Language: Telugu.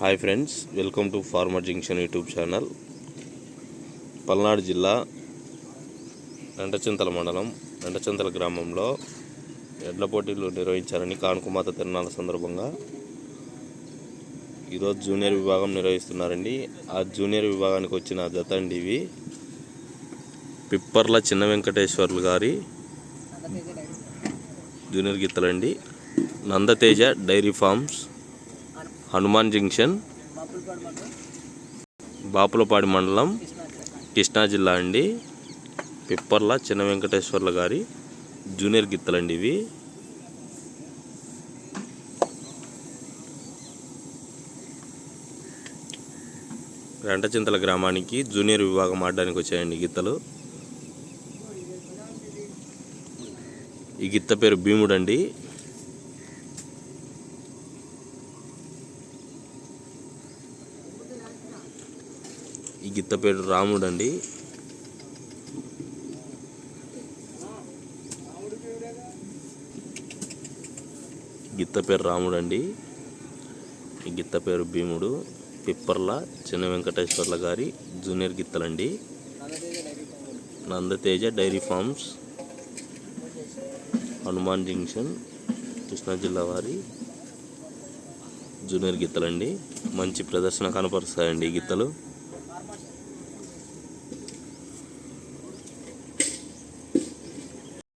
Hi friends welcome to farmer junction YouTube channel. Palnadu జిల్లా రెంటచింతల మండలం రెంటచింతల గ్రామంలో ఎడ్ల పోటీలు నిర్వహించారని కానుకమాత తిరునాళ్ళ సందర్భంగా ఈరోజు జూనియర్ విభాగం నిర్వహిస్తున్నారండి. ఆ జూనియర్ విభాగానికి వచ్చిన జత అండి ఇవి పిప్పర్ల చిన్న వెంకటేశ్వర్లు గారి junior గీతలండి. Nandateja dairy farms Hanuman junction Bapulapadu మండలం కృష్ణా జిల్లా అండి. పిప్పర్ల చిన్న వెంకటేశ్వర్ల గారి జూనియర్ గిత్తలండి ఇవి. రెంటచింతల గ్రామానికి జూనియర్ విభాగం ఆడడానికి వచ్చాయండి ఈ గిత్తలు. ఈ గిత్త పేరు భీముడు అండి ఈ గిత్త పేరు రాముడు అండి గిత్త పేరు రాముడు అండి ఈ గిత్త పేరు భీముడు పిప్పర్ల చిన్న వెంకటేశ్వర్ల గారి junior గిత్తలండి. Nandateja dairy farms Hanuman junction Krishna జిల్లా వారి జూనియర్ గిత్తలండి. మంచి ప్రదర్శన కనపరుస్తాయండి ఈ గిత్తలు.